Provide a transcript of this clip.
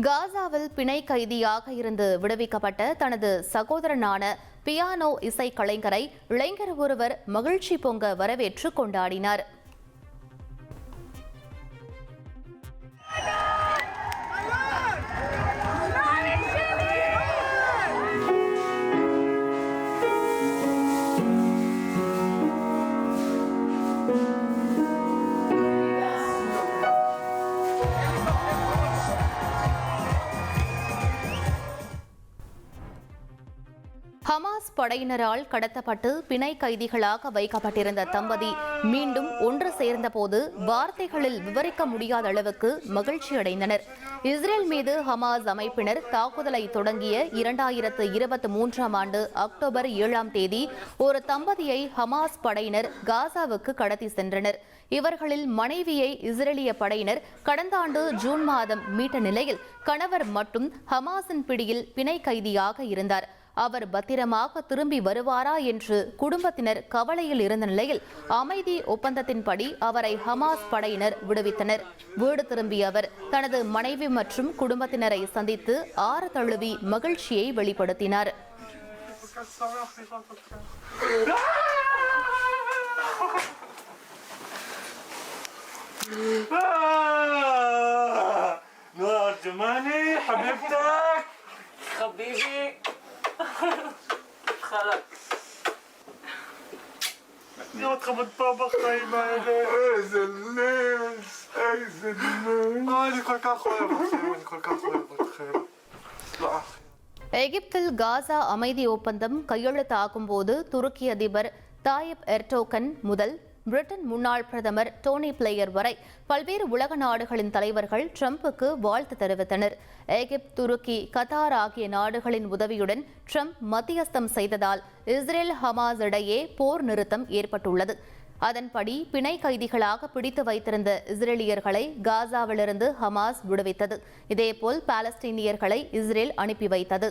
காசாவில் பிணை கைதியாக இருந்து விடுவிக்கப்பட்ட தனது சகோதரனான பியானோ இசை கலைஞரை இளைஞர் ஒருவர் மகிழ்ச்சி பொங்க வரவேற்று கொண்டாடினார். ஹமாஸ் படையினரால் கடத்தப்பட்டு பிணை கைதிகளாக வைக்கப்பட்டிருந்த தம்பதி மீண்டும் ஒன்று சேர்ந்தபோது வார்த்தைகளில் விவரிக்க முடியாத அளவுக்கு மகிழ்ச்சி அடைந்தனர் இஸ்ரேல் மீது ஹமாஸ் அமைப்பினர் தாக்குதலை தொடங்கிய இரண்டாயிரத்து இருபத்தி மூன்றாம் ஆண்டு அக்டோபர் ஏழாம் தேதி ஒரு தம்பதியை ஹமாஸ் படையினர் காசாவுக்கு கடத்தி சென்றனர். இவர்களில் மனைவியை இஸ்ரேலிய படையினர் கடந்த ஆண்டு ஜூன் மாதம் மீட்ட நிலையில் கணவர் மட்டும் ஹமாஸின் பிடியில் பிணை கைதியாக இருந்தார். அவர் பத்திரமாக திரும்பி வருவாரா என்று குடும்பத்தினர் கவலையில் இருந்த நிலையில் அமைதி ஒப்பந்தத்தின்படி அவரை ஹமாஸ் படையினர் விடுவித்தனர் வீடு திரும்பிய அவர் தனது மனைவி மற்றும் குடும்பத்தினரை சந்தித்து ஆறு தழுவி மகிழ்ச்சியை வெளிப்படுத்தினார் آه، نور جماني حبيبتك حبيبي חלק. אני אותך עוד פעם בחיים האלה. איזה נס, איזה נס. אני כל כך אוהב אתכם, אני כל כך אוהב אתכם. எகிப்தில் காசா அமைதி ஒப்பந்தம் கையெழுத்தாகும் போது துருக்கி அதிபர் தாயிப் எர்டோகன் முதல் பிரிட்டன் முன்னாள் பிரதமர் டோனி பிளேயர் வரை பல்வேறு உலக நாடுகளின் தலைவர்கள் ட்ரம்புக்கு வாழ்த்து தெரிவித்தனர். எகிப்து துருக்கி கத்தார் ஆகிய நாடுகளின் உதவியுடன் ட்ரம்ப் மத்தியஸ்தம் செய்ததால் இஸ்ரேல் ஹமாஸ் இடையே போர் நிறுத்தம் ஏற்பட்டுள்ளது. அதன்படி பிணை கைதிகளாக பிடித்து வைத்திருந்த இஸ்ரேலியர்களை காசாவிலிருந்து ஹமாஸ் விடுவித்தது. இதேபோல் பாலஸ்தீனியர்களை இஸ்ரேல் அனுப்பி வைத்தது.